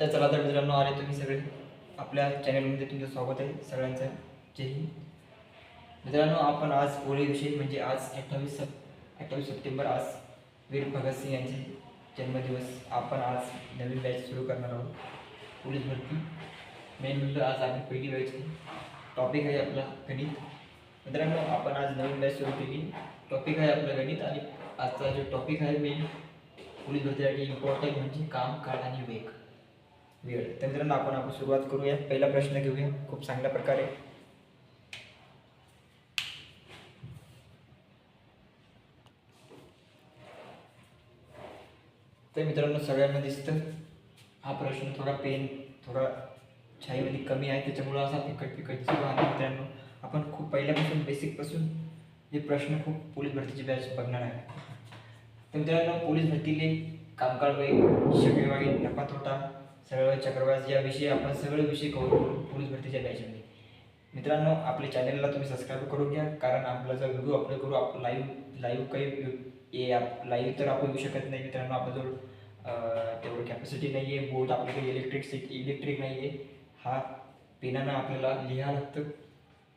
तर चला तर मित्रांनो आले तुम्ही सगळे. आपल्या चॅनलमध्ये तुमचं स्वागत आहे सगळ्यांचं. जय हिंद. मित्रांनो आपण आज होळीविषयी म्हणजे आज अठ्ठावीस सप अठ्ठावीस सप्टेंबर आज वीर भगतसिंग यांचे जन्मदिवस. आपण आज नवीन बॅच सुरू करणार आहोत. पोलीस भरती. मेन म्हणजे आज आम्ही पहिली बॅच टॉपिक आहे आपला गणित. मित्रांनो आपण आज नवीन बॅच सुरू केली. टॉपिक आहे आपलं गणित आणि आजचा जो टॉपिक आहे मेन पोलीस भरतीसाठी इम्पॉर्टंट म्हणजे काम काळ आणि वेग. वेळ तर मित्रांनो आपण आपण सुरुवात करूया. पहिला प्रश्न घेऊया. खूप चांगल्या प्रकारे. तर मित्रांनो सगळ्यांना दिसतं. हा प्रश्न थोडा पेन थोडा छाईमध्ये कमी आहे. त्याच्यामुळं असा फिकट फिकट दिसतो आणि मित्रांनो. आपण खूप पहिल्यापासून बेसिकपासून हे प्रश्न खूप पोलीस भरतीची बॅच बघणार आहे. तर मित्रांनो पोलीस भरतीले कामकाळ वेग शक्यवागी नफा तोटा सरळ चक्रवाज या विषयी आपण सगळे विषय कवर करू पोलीस भरतीच्या बॅचमध्ये मित्रांनो आपल्या चॅनलला तुम्ही सबस्क्राईब करून घ्या कारण आपला जर व्हिडिओ अपलोड करू आपण लाईव्ह लाईव्ह काही ये लाईव्ह तर आपण येऊ शकत नाही मित्रांनो. आपल्याजवळ तेवढं कॅपॅसिटी नाही आहे बोट आपल्याकडे इलेक्ट्रिक इलेक्ट्रिक नाही आहे हा पेनानं आपल्याला लिहावं लागतं.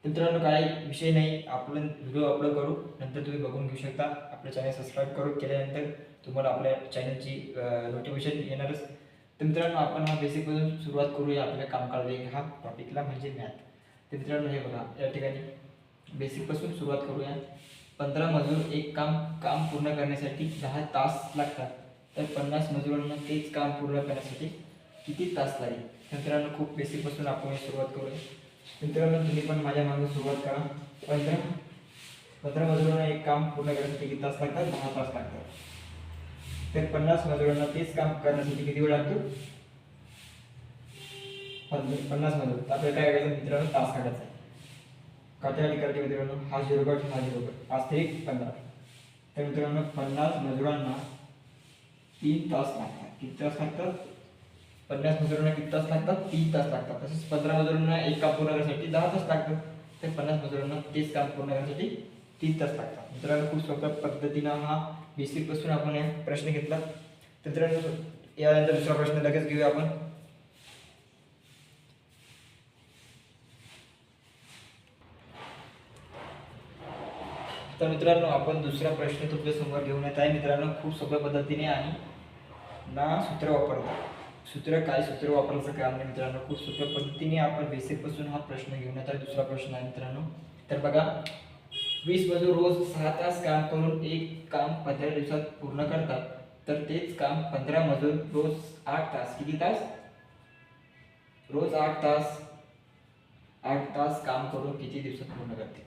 मित्रांनो काय विषय नाही. आपण व्हिडिओ अपलोड करू नंतर तुम्ही बघून घेऊ शकता. आपलं चॅनल सबस्क्राईब करून केल्यानंतर तुम्हाला आपल्या चॅनलची नोटिफिकेशन येणारच. तर मित्रांनो आपण हा बेसिकपासून सुरुवात करूया आपल्या कामकाळ वेग हा टॉपिकला म्हणजे मॅथ तर मित्रांनो हे बघा या ठिकाणी बेसिकपासून सुरुवात करूया. पंधरा मजूर एक काम काम पूर्ण करण्यासाठी दहा तास लागतात. तर पन्नास मजुरांना तेच काम पूर्ण करण्यासाठी किती तास लागेल? मित्रांनो खूप बेसिकपासून आपण सुरुवात करूया. मित्रांनो तुम्ही पण माझ्या मागे सुरुवात करा. पंधरा पंधरा मजुरांना एक काम पूर्ण करण्यासाठी किती तास लागतात? दहा तास लागतात. तर पन्नास मजुरांना तेच काम करण्यासाठी किती वेळ लागतो? पन्नास पन्नास मजूर. तर आपल्याला काय करायचं? मित्रांनो तास काढायचा आहे. काट्यासाठी करायचे मित्रांनो. हा झिरो हा झिरो कट पाच ते एक पंधरा. तर मित्रांनो पन्नास मजुरांना तीन तास लागतात. किती तास लागतात? पन्नास मजुरांना किती तास लागतात? तीन तास लागतात. तसेच पंधरा मजुरांना एक काम पूर्ण करण्यासाठी दहा तास लागतात. तर पन्नास मजुरांना तेच काम पूर्ण करण्यासाठी तीन तास लागतात. मित्रांनो खूप सोप्या पद्धतीनं हा बेसिकपासून आपण हा प्रश्न घेतला. मित्रांनो यानंतर दुसरा प्रश्न लगेच घेऊया आपण. तर मित्रांनो आपण दुसरा प्रश्न तुमच्यासमोर घेऊन येत आहे. मित्रांनो खूप सोप्या पद्धतीने आणि ना सूत्र वापरतो. सूत्र काय सूत्र वापरायचं काम नाही मित्रांनो खूप सोप्या पद्धतीने आपण बेसिकपासून हा प्रश्न घेऊन येत आहे. दुसरा प्रश्न आहे मित्रांनो. तर बघा वीस मजूर रोज सहा तास काम करून एक काम पंधरा दिवसात पूर्ण करतात. तर तेच काम पंधरा मजूर रोज आठ तास. किती तास? रोज आठ तास. आठ तास काम करून किती दिवसात पूर्ण करते?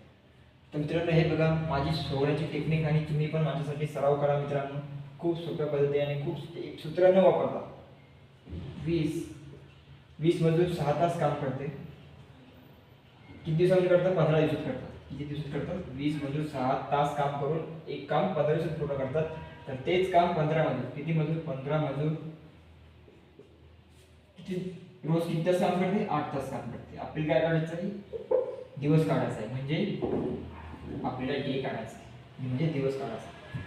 तर मित्रांनो हे बघा माझी सोडण्याची टेक्निक आणि तुम्ही पण माझ्यासाठी सराव करा मित्रांनो. खूप सोप्या पद्धती आणि खूप एक सूत्र न वापरता वीस. वीस मजूर सहा तास काम करते. किती दिवसामध्ये करतात? पंधरा दिवसात करतात. किती दिवसात करतात? वीस मजूर सहा तास काम करून एक काम पंधरा दिवसात पूर्ण करतात. तर तेच काम पंधरा मजूर. किती मजूर? पंधरा मजूर. किती? रोज किती तास काम करते? आठ तास काम करते. आपल्याला काय काढायचं आहे? दिवस काढायचा आहे. म्हणजे आपल्याला डे काढायचा आहे. म्हणजे दिवस काढायचा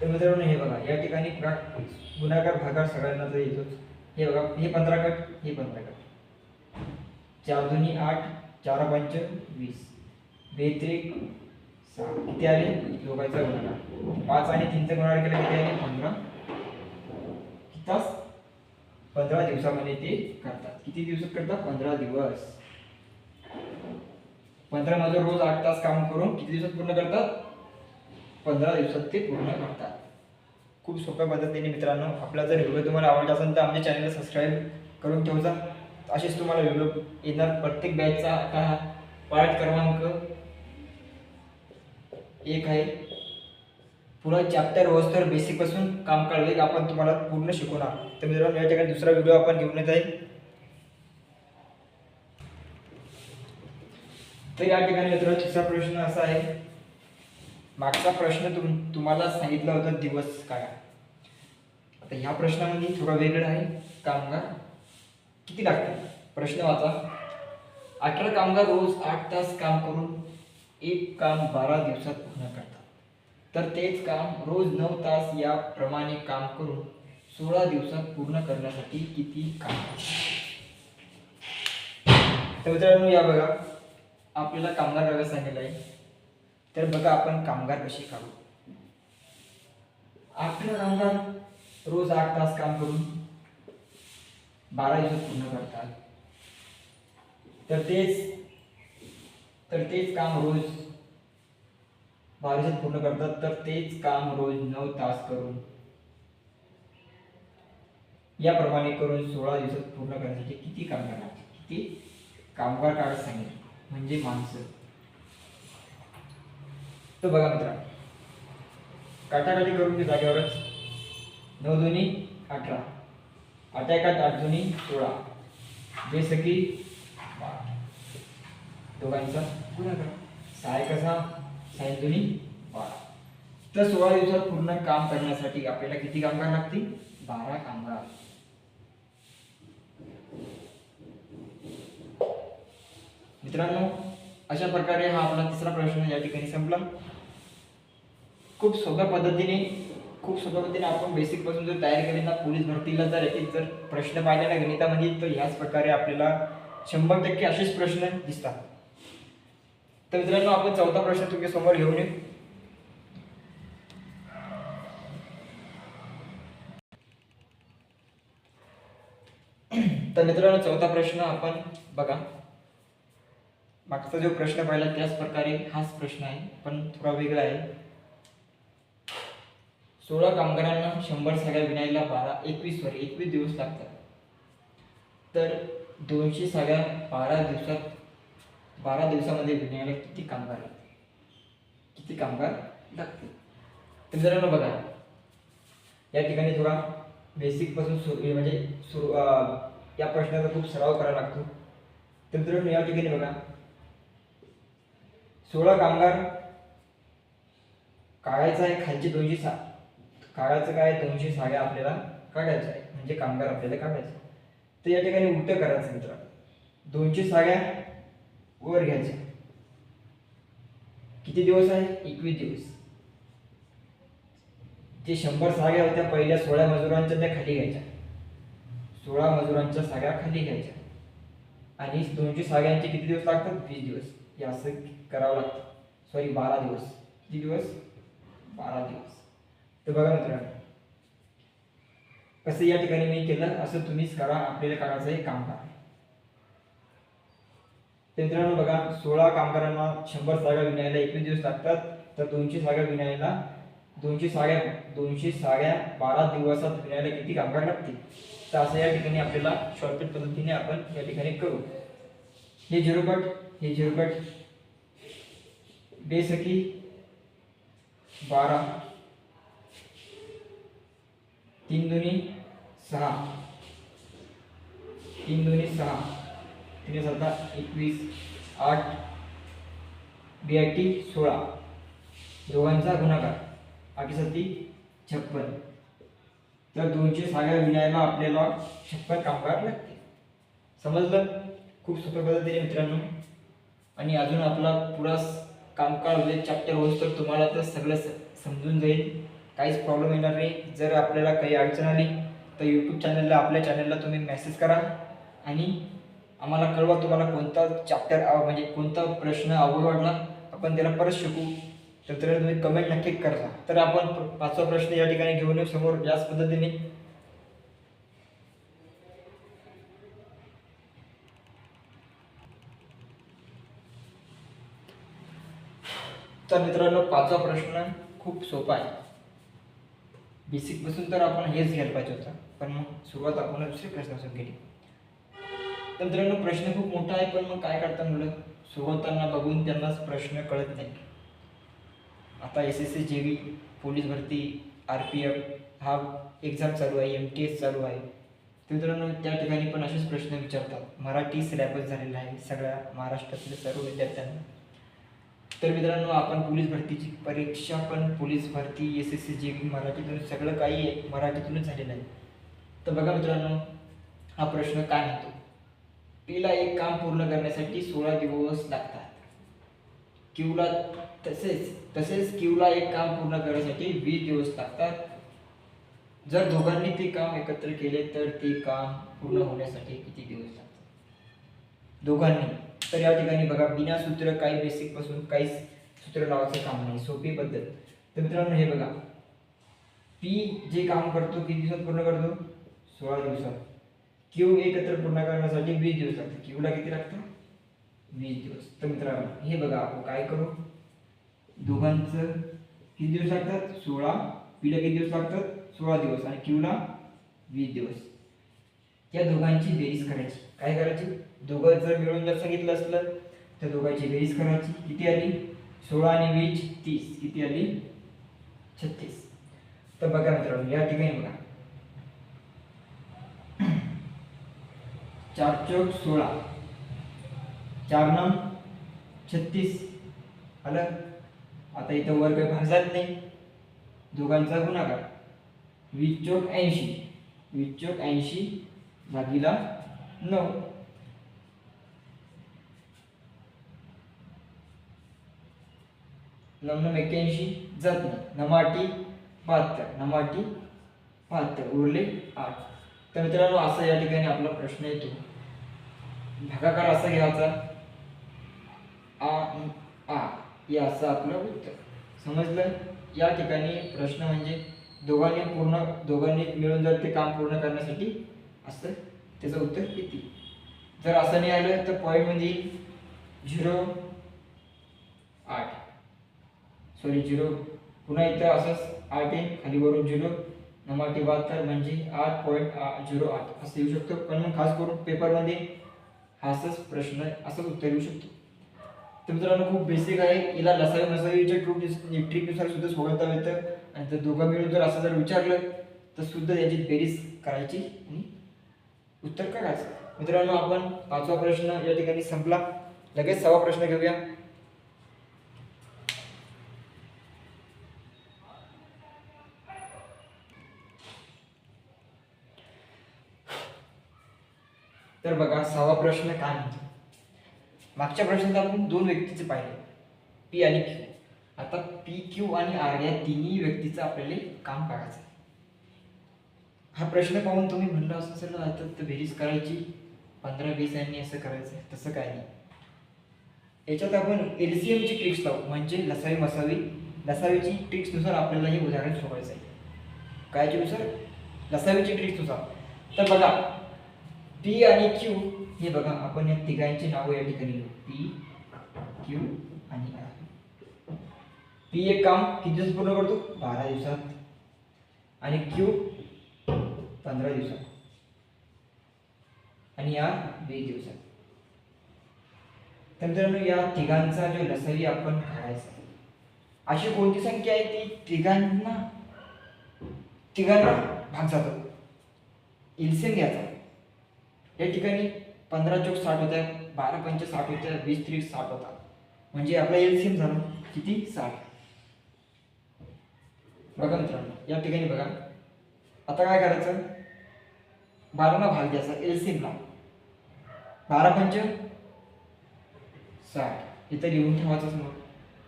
तर मित्रांनो हे बघा. या ठिकाणी प्रा- गुणाकार भागाकार सगळ्यांना तर येतोच. हे बघा. हे पंधरा गट हे पंधरा गट. चार दोन्ही आठ. चार पंच वीस. बेत्रिक सहा. किती आले? दोघांचा गुणाकार पाच आणि तीनचा गुणाकार केला किती आले? पंधरा. किती तास पंधरा दिवसामध्ये ते करतात. किती दिवसात करतात? पंधरा दिवस. पंधरा मजूर रोज आठ तास काम करून किती दिवसात पूर्ण करतात? पंधरा दिवसात ते पूर्ण करतात. खूप सोप्या पद्धतीने मित्रांनो आपला जर व्हिडिओ तुम्हाला आवडला असेल तर आमच्या चॅनलला सबस्क्राईब करून ठेवजा. असेच तुम्हाला व्हिडिओ येणार. प्रत्येक बॅचचा आता हा पार्ट क्रमांक एक आहे. पुरा चॅप्टर तर बेसिकपासून काम वेग आपण तुम्हाला पूर्ण शिकवणार. तर मित्रांनो या ठिकाणी दुसरा व्हिडिओ आपण घेऊन येत आहे. तर या ठिकाणी मित्रांनो तिसरा प्रश्न असा आहे. मागचा प्रश्न तुम तुम्हाला सांगितला होता दिवस काय आता ह्या प्रश्नामध्ये थोडा वेगळा आहे. कामगार किती लागतात प्रश्न वाचा. अठरा कामगार रोज आठ तास काम करून एक काम बारा दिवसात पूर्ण करतात. तर तेच काम रोज नऊ तास याप्रमाणे काम करून सोळा दिवसात पूर्ण करण्यासाठी किती काम तर मित्रांनो या बघा. आपल्याला कामगार कागद सांगितलं आहे. तर बघा आपण कामगार कसे काढू? अठरा कामगार रोज आठ तास काम करून बारा दिवसात पूर्ण करतात. तर तेच तर तेच काम रोज बारा दिवसात पूर्ण करतात तर तेच काम रोज नऊ तास करून. याप्रमाणे करून सोळा दिवसात पूर्ण करण्यासाठी किती कामगार लागतात किती? कामगार काढत सांगेल म्हणजे माणसं. तर बघा मित्रा काटाकाटी करून घे जागेवरच? नऊ दोन्ही अठरा. एकात आठ दोन्ही सोळा. जे बारा दोघांचा. गुणाकार सहा एक सहा एक दोन्ही बारा. तर सोळा दिवसात पूर्ण काम करण्यासाठी आपल्याला किती कामगार लागतील? बारा कामगार. मित्रांनो अशा प्रकारे हा आपला तिसरा प्रश्न या ठिकाणी संपला. खूप सोप्या पद्धतीने खूप सोप्या आपण बेसिकपासून जर तयारी केली ना पोलीस भरतीला जर एक जर प्रश्न पाहिला ना गणितामध्ये तर ह्याच प्रकारे आपल्याला शंभर टक्के असेच प्रश्न दिसतात. तर मित्रांनो आपण चौथा प्रश्न तुमच्यासमोर घेऊन येऊ. तर मित्रांनो चौथा प्रश्न आपण बघा. मागचा जो प्रश्न पाहिला त्याच प्रकारे हाच प्रश्न आहे पण थोडा वेगळा आहे. सोळा कामगारांना शंभर साड्या विणायला बारा एकवीस एकवीस दिवस लागतात. तर दोनशे साड्या बारा दिवसात बारा दिवसामध्ये विणायला किती कामगार किती कामगार लागतील? तर मित्रांनो बघा या ठिकाणी थोडा बेसिकपासून सुरू म्हणजे सुरू या प्रश्नाचा खूप सराव करावा लागतो. तर मित्रांनो या ठिकाणी बघा सोळा कामगार काळायचा आहे खालचे दोनशे सा काढायचं काय? दोनशे साड्या आपल्याला काढायच्या आहे म्हणजे कामगार आपल्याला काढायचं आहे. तर या ठिकाणी उलटं करायचं मित्रांनो दोनशे साड्या वर घ्यायच्या. किती दिवस आहे? एकवीस दिवस. जे शंभर साड्या होत्या पहिल्या सोळा मजुरांच्या त्या खाली घ्यायच्या. सोळा मजुरांच्या साड्या खाली घ्यायच्या. आणि दोनशे साड्यांचे किती दिवस लागतात? वीस दिवस. हे असं करावं लागतं. सॉरी बारा दिवस. किती दिवस? बारा दिवस. तर बघा मित्रांनो. असं या ठिकाणी मी केलं असं तुम्हीच करा आपल्याला करायचं हे काम करा. तर मित्रांनो बघा सोळा कामगारांना शंभर जागा विणायला एकवीस दिवस लागतात. तर दोनशे जागा विणायला दोनशे साड्या दोनशे साड्या बारा दिवसात विणायला किती कामगार लागतील? तर असं या ठिकाणी आपल्याला शॉर्टकट पद्धतीने आपण या ठिकाणी करू. हे झिरोपट हे झिरोपट बेसकी बारा. तीन दोन्ही सहा. तीन दोन्ही सहा. तीन सत्ता एकवीस आठ बी आय टी सोळा. दोघांचा गुणाकार. आठी सत्ती छप्पन. तर दोनशे साड्या विणायला आपल्याला छप्पन कामगार लागते समजलं? खूप सोप्या पद्धतीने मित्रांनो. आणि अजून आपला पुरा कामकाळ म्हणजे होईल चॅप्टर होत तर तुम्हाला तर सगळं स- समजून जाईल. काहीच प्रॉब्लेम येणार नाही. जर आपल्याला काही अडचण आली तर यूट्यूब चॅनलला आपल्या चॅनलला तुम्ही मेसेज करा. आणि आम्हाला कळवा तुम्हाला कोणता चॅप्टर म्हणजे कोणता प्रश्न अवघड वाटला आपण त्याला परत शिकू. तर त्याला तुम्ही कमेंट नक्की करा. तर आपण पाचवा प्रश्न या ठिकाणी घेऊन येऊ समोर याच पद्धतीने. तर मित्रांनो पाचवा प्रश्न खूप सोपा आहे. बेसिकपासून तर आपण हेच घ्यायला पाहिजे होतं. पण मग सुरुवात आपण दुसऱ्या प्रश्नापासून केली. तर मित्रांनो प्रश्न खूप मोठा आहे पण मग काय करता मुलं? सुरुवातांना बघून त्यांनाच प्रश्न कळत नाही. आता S S C J V police भरती आर पी एफ हा एक्झाम चालू आहे एम टी एस चालू आहे. तर मित्रांनो त्या ठिकाणी पण असेच प्रश्न विचारतात. मराठी सिलेबस झालेला आहे सगळ्या महाराष्ट्रातल्या सर्व विद्यार्थ्यांना. तर मित्रांनो आपण पोलीस भरतीची परीक्षा पण पोलीस भरती एस एस सी जे मराठीतून सगळं काही आहे, मराठीतूनच झालेलं आहे. तर बघा मित्रांनो हा प्रश्न काय म्हणतो? पीला एक काम पूर्ण करण्यासाठी सोळा दिवस लागतात. क्यूला तसेच तसेच क्यूला एक काम पूर्ण करण्यासाठी वीस दिवस लागतात. जर दोघांनी ते काम एकत्र केले तर ते काम पूर्ण होण्यासाठी किती दिवस लागतात? दोघांनी. तर या ठिकाणी बघा बिना सूत्र काही बेसिकपासून काहीच सूत्र लावायचं काम नाही सोपी पद्धत. तर मित्रांनो हे बघा. पी जे काम करतो किती दिवसात पूर्ण करतो? सोळा दिवसात. क्यू एकत्र पूर्ण करण्यासाठी वीस दिवस लागतात क्यूला किती लागतं? वीस दिवस. तर मित्रांनो हे बघा आपण काय करू? दोघांचं किती दिवस लागतात? सोळा. पीला किती दिवस लागतात? सोळा दिवस. आणि क्यूला वीस दिवस. या दोघांची बेरीज करायची. काय करायची? दोघं जर मिळून जर सांगितलं असलं तर दोघांची बेरीज करायची. किती आली? सोळा आणि वीस तीस. किती आली? छत्तीस. तर बघा मित्रांनो या ठिकाणी बघा. चार चौक सोळा. चार नम छत्तीस. आलं? आता इथं वर काही नाही. दोघांचा गुणाकार. वीस चौक ऐंशी. वीस चौक ऐंशी भागीला नऊ. नमनम एक्क्याऐंशी जात नाही नमाटी बहात्तर नमाटी बहात्तर उरले आठ. तर मित्रांनो असा या ठिकाणी आपला प्रश्न येतो. भागाकार असा घ्यायचा. आ आ या असं आपलं उत्तर. समजलं? या ठिकाणी प्रश्न म्हणजे दोघांनी पूर्ण दोघांनी मिळून जर ते काम पूर्ण करण्यासाठी असं त्याचं उत्तर किती जर असं नाही आलं तर पॉईंटमध्ये म्हणजे झिरो आठ. सॉरी झिरो पुन्हा इथं असंच आठ येईल खाली वरून झिरो नमाटी बहात्तर म्हणजे आठ पॉईंट झिरो आठ. असं येऊ शकतो. पण मग खास करून पेपरमध्ये हाच प्रश्न असंच उत्तर येऊ शकतो. तर मित्रांनो खूप बेसिक आहे. हिला लसावी नसावीच्या ट्रूप ट्रिकनुसार सुद्धा सोडवता येतं आणि जर दोघं मिळून जर असं जर विचारलं तर सुद्धा याची बेरीज करायची आणि उत्तर करायचं मित्रांनो आपण पाचवा प्रश्न या ठिकाणी संपला. लगेच सहावा प्रश्न घेऊया. तर बघा सहावा प्रश्न काय म्हणतो? मागच्या प्रश्नात आपण दोन व्यक्तीचे पाहिले. पी आणि क्यू आता पी क्यू आणि आर या तिन्ही व्यक्तीचं आपल्याला काम करायचं आहे. हा प्रश्न पाहून तुम्ही म्हणलं असं असेल ना आता तर बेरीज करायची. पंधरा वीस यांनी असं करायचं आहे. तसं काय नाही. याच्यात आपण एल सी एमची ट्रिक्स लावू. म्हणजे लसावी मसावी. लसावीची ट्रिक्सनुसार आपल्याला हे उदाहरण सोडायचं आहे. कायच्यानुसार लसावीची ट्रिक्सनुसार तर बघा पी आणि क्यू हे बघा आपण या तिघांची नावं या ठिकाणी लिहू. पी क्यू आणि आर पी एक काम किती दिवस पूर्ण करतो? बारा दिवसात. आणि क्यू पंधरा दिवसात. आणि आर वीस दिवसात. तर मित्रांनो या तिघांचा जो लसवी आपण काढायचा अशी कोणती संख्या आहे ती तिघांना तिघांना भाग जातो. एलसीएम घ्यायचा. या ठिकाणी पंधरा चौक साठ होत्या बारा पंच साठ होत्या वीस त्रीस साठ होता. म्हणजे आपला एलसीएम झालं. किती? साठ. बघा मित्रांनो या ठिकाणी बघा. आता काय करायचं? बाराना भाग द्यायचा एलसीएमला बारा पंच साठ. इथं लिहून ठेवायचंच मग.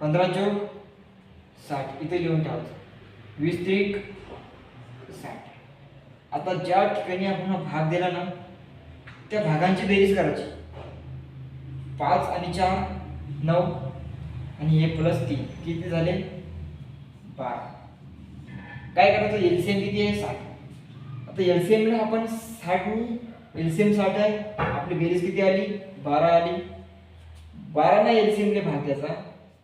पंधरा चौक साठ. इथे लिहून ठेवायचं. वीस त्रिक साठ. आता ज्या ठिकाणी आपण भाग दिला ना त्या भागांची बेरीज करायची. पाच आणि चार नऊ आणि हे प्लस तीन. किती झाले? बारा. काय करायचं? एलसीएम किती आहे? साठ. आता एलसीएमला आपण साठ एलसीएम साठ आहे. आपली बेरीज किती आली? बारा आली. बारा ना एलसीएमने भाग त्याचा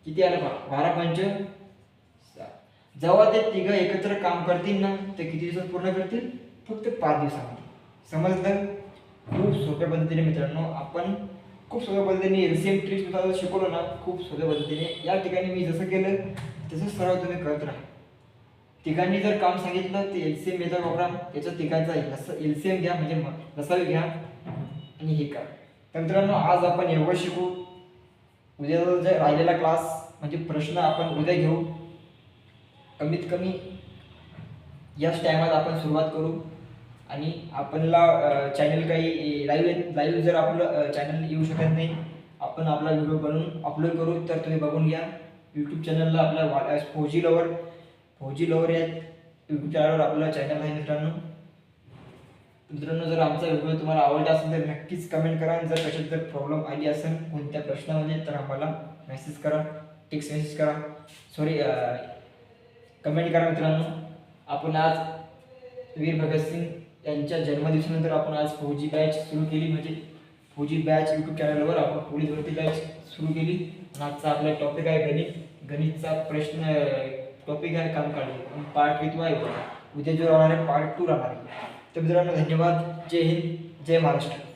किती आला? बा बारा पंच साठ जेव्हा ते तिघं एकत्र काम करतील ना ते किती दिवसात पूर्ण करतील? फक्त पाच दिवसामध्ये. समजलं? खूप सोप्या पद्धतीने मित्रांनो आपण खूप सोप्या पद्धतीने एल सी एम ट्रिक्स सुद्धा शिकवलं ना खूप सोप्या पद्धतीने. या ठिकाणी मी जसं केलं तसं सराव तुम्ही करत राहा. तिघांनी जर काम सांगितलं ते एलसीएम मेथड वापरा. त्याच्या तिघांचा एम घ्या म्हणजे म- घ्या आणि हे करा. तर मित्रांनो आज आपण एवढं शिकू. उद्या जे राहिलेला क्लास म्हणजे प्रश्न आपण उद्या घेऊ. कमीत कमी याच टायमात आपण सुरुवात करू. आणि आपल्याला चॅनल काही लाईव्ह लाईव्ह जर आपलं चॅनल येऊ शकत नाही आपण आपला व्हिडिओ बनवून अपलोड करू तर तुम्ही बघून घ्या. यूट्यूब चॅनलला आपल्या फौजी लवर फौजी लवर या यूट्यूब चॅनलवर आपला चॅनल आहे मित्रांनो. मित्रांनो जर आमचा व्हिडिओ तुम्हाला आवडला असेल तर नक्कीच कमेंट करा. आणि जर कशात जर प्रॉब्लेम आली असेल कोणत्या प्रश्नामध्ये तर आम्हाला मेसेज करा टेक्स्ट मेसेज करा. सॉरी कमेंट करा मित्रांनो. आपण आज वीर भगतसिंग त्यांच्या जन्मदिवसानंतर आपण आज फौजी बॅच सुरू केली. म्हणजे फौजी बॅच यूट्यूब चॅनलवर आपण पोलीस भरती बॅच सुरू केली. आणि आजचा आपला टॉपिक आहे गणित. गणितचा प्रश्न टॉपिक आहे काम काढले पार्ट टू आहे उद्या. जो राहणार आहे पार्ट टू राहणार आहे. तर मित्रांनो धन्यवाद. जय हिंद. जय महाराष्ट्र.